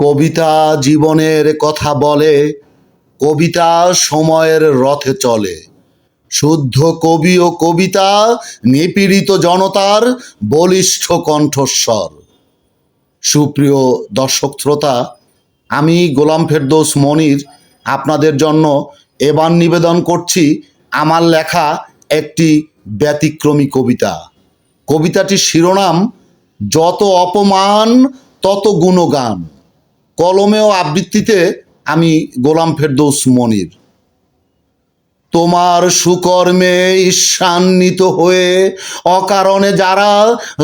কবিতা জীবনের কথা বলে, কবিতা সময়ের রথে চলে। শুদ্ধ কবি ও কবিতা, নিপীড়িত জনতার বলিষ্ঠ কণ্ঠস্বর। সুপ্রিয় দর্শক শ্রোতা, আমি গোলাম ফেরদৌস মনির। আপনাদের জন্য এবার নিবেদন করছি আমার লেখা একটি ব্যতিক্রমী কবিতা। কবিতাটির শিরোনাম, যত অপমান, তত গুণগান। কলমে ও আবৃত্তিতে আমি গোলাম ফেরদৌস মনির। তোমার সুকর্মে ঈর্ষান্বিত হয়ে অকারণে যারা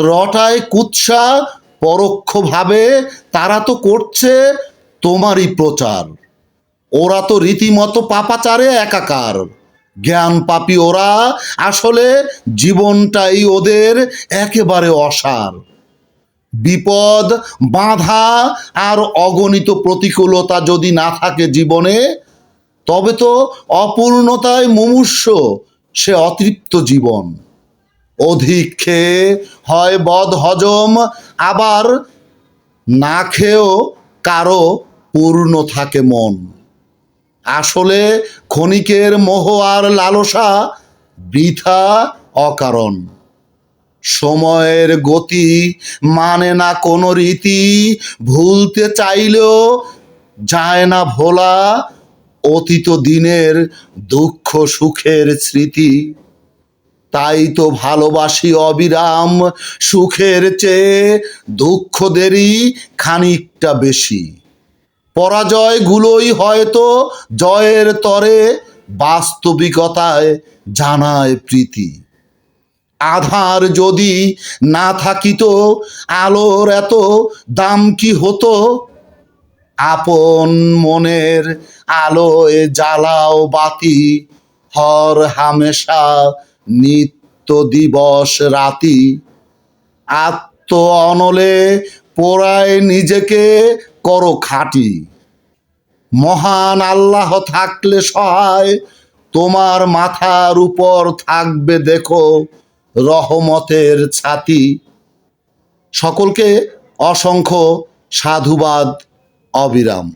রটায় কুৎসা পরোক্ষভাবে, তারা তো করছে তোমারই প্রচার। ওরা তো রীতিমতো পাপাচারে একাকার। জ্ঞান পাপি ওরা আসলে জীবনটাই ওদের একেবারে অসার। বিপদ, বাধা আর অগণিত প্রতিকূলতা যদি না থাকে জীবনে, তবে তো অপূর্ণতায় মুমূর্ষ সে অতৃপ্ত জীবন। অধিক খেয়ে হয় বদ হজম, আবার না খেয়েও কারও পূর্ণ থাকে মন। আসলে ক্ষণিকের মোহ আর লালসা বৃথা অকারণ। সময়ের গতি মানে না কোনো রীতি। ভুলতে চাইলেও যায় না ভোলা, অতীত দিনের দুঃখ সুখের স্মৃতি। তাই তো ভালোবাসি অবিরাম সুখের চেয়ে দুঃখদেরই খানিকটা বেশি। পরাজয়গুলোই হয়তো জয়ের তরে বাস্তবিকতায় জানায় প্রীতি। আধার যদি না থাকিত, আলোর এত দাম কি হতো? আপন মনের আলোয় জ্বালাও বাতি, হর হামেশা নিত্য দিবস রাতি। আত্ম অনলে পোড়ায় নিজেকে, করো খাঁটি। মহান আল্লাহ থাকলে সহায়, তোমার মাথার উপর থাকবে দেখো রহমতের ছাতি। সকলকে অসংখ্য সাধুবাদ অবিরাম।